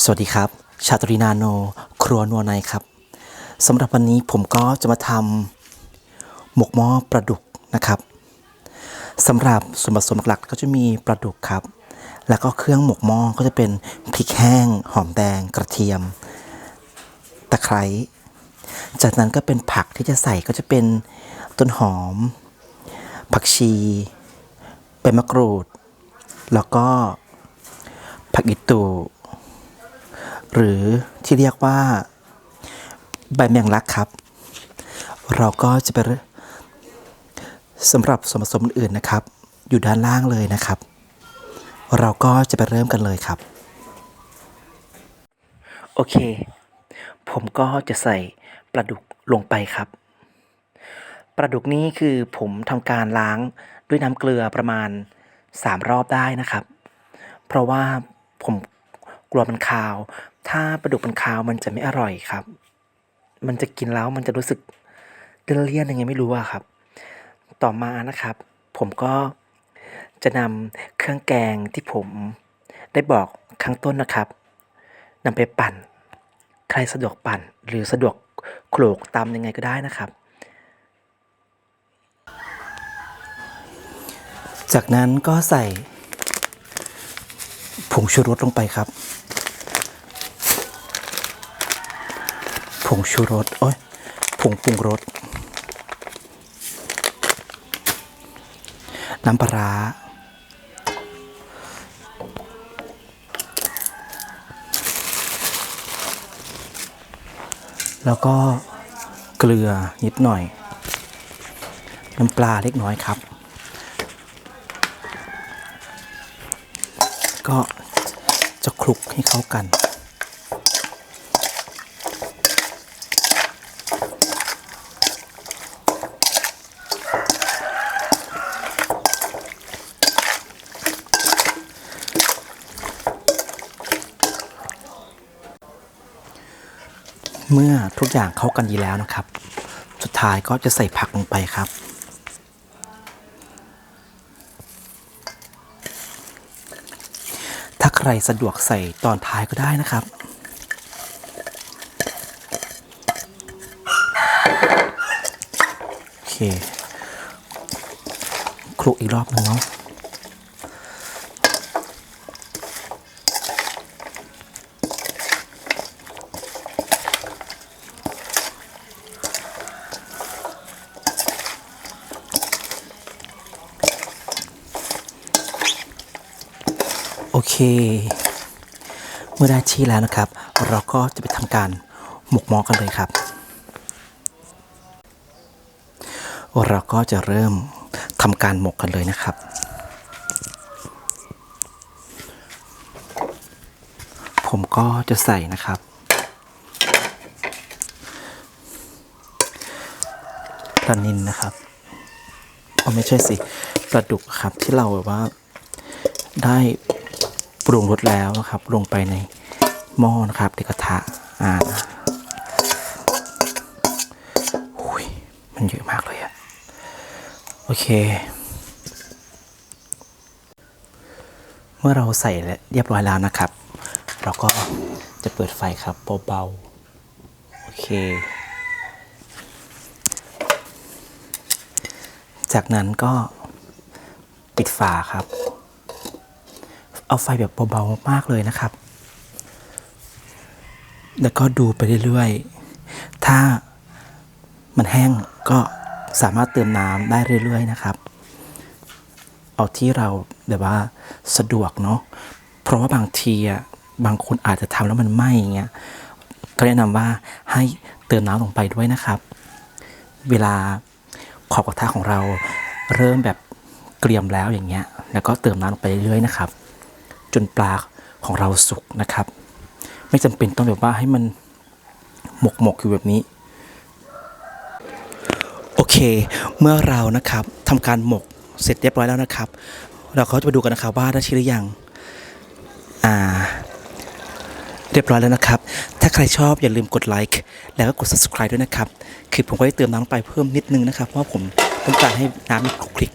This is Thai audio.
สวัสดีครับ ชาตรีนาโน ครัวนัวในครับสำหรับวันนี้ผมก็จะมาทำหมกหม้อปลาดุกนะครับสำหรับส่วนผสมหลักๆก็จะมีปลาดุกครับ แล้วก็เครื่องหมกหม้อก็จะเป็นพริกแห้ง หอมแดง กระเทียม ตะไคร้จากนั้นก็เป็นผักที่จะใส่ก็จะเป็นต้นหอม ผักชีใบมะกรูด แล้วก็ผักอิตู หรือที่เรียกว่าใบแมงลักครับ เราก็จะไปสำหรับส่วนผสมอื่นนะครับ อยู่ด้านล่างเลยนะครับ เราก็จะไปเริ่มกันเลยครับ โอเค ผมก็จะใส่ปลาดุกลงไปครับปลาดุกนี้คือผมทำการล้างด้วยน้ำเกลือประมาณ 3 รอบได้นะครับ เพราะว่าผมกลัวมันคาว ถ้าปลาดุกมันคาวมันจะไม่อร่อยครับ มันจะกินแล้วมันจะรู้สึกเลี่ยนยังไงไม่รู้อะครับ ต่อมานะครับ ผมก็จะนำเครื่องแกงที่ผมได้บอกข้างต้นนะครับนำไปปั่น ใครสะดวกปั่น หรือสะดวกโขลกตำยังไงก็ได้นะครับ จากนั้นก็ใส่ผงชูรสลงไปครับ งชูรสโอ้ยผงปรุงรส น้ำปลาร้าแล้วก็เกลือนิดหน่อย น้ำปลาเล็กน้อยครับ ก็จะคลุกให้เข้ากัน เมื่อทุกอย่างเข้ากันดีแล้วนะครับ สุดท้ายก็จะใส่ผักลงไปครับ ถ้าใครสะดวกใส่ตอนท้ายก็ได้นะครับโอเคคลุกอีกรอบหนึงเนาะ โอเค เมื่อได้ที่แล้วนะครับ เราก็จะไปทำการหมกหมอกันเลยครับ เราก็จะเริ่มทำการหมกกันเลยนะครับ ผมก็จะใส่นะครับ ปลานินนะครับเอไม่ใช่สิปลาดุกครับที่เราแบบว่าได้ ปรุงรสแล้วนะครับ ลงไปในหม้อนะครับในกระทะอ่าหุยมันเยอะมากเลยอะโอเค เมื่อเราใส่เรียบร้อยแล้วนะครับ เราก็จะเปิดไฟครับเบาๆโอเค จากนั้นก็ปิดฝาครับ เอาไฟแบบเบาๆมากเลยนะครับ แล้วก็ดูไปเรื่อยๆ ถ้ามันแห้งก็สามารถเติมน้ำได้เรื่อยๆนะครับ เอาที่เราแบบว่าสะดวกเนาะ เพราะว่าบางทีอะบางคนอาจจะทำแล้วมันไหม้อย่างเงี้ย ก็แนะนำว่าให้เติมน้ำลงไปด้วยนะครับ เวลาขอบกระทะของเราเริ่มแบบเกรียมแล้วอย่างเงี้ย แล้วก็เติมน้ำลงไปเรื่อยๆนะครับ จนปลาของเราสุกนะครับ ไม่จำเป็นต้องแบบว่าให้มันหมกหมกอยู่แบบนี้ โอเค เมื่อเรานะครับทำการหมกเสร็จเรียบร้อยแล้วนะครับ เราก็จะมาดูกันนะครับว่าได้ชิ้นหรือยังอ่าเรียบร้อยแล้วนะครับ ถ้าใครชอบอย่าลืมกดไลค์แล้วก็กด subscribe ด้วยนะครับ คือผมก็ได้เติมน้ำลงไปเพิ่มนิดนึงนะครับ เพราะว่าผมต้องการให้น้ำมันคลุกคลิก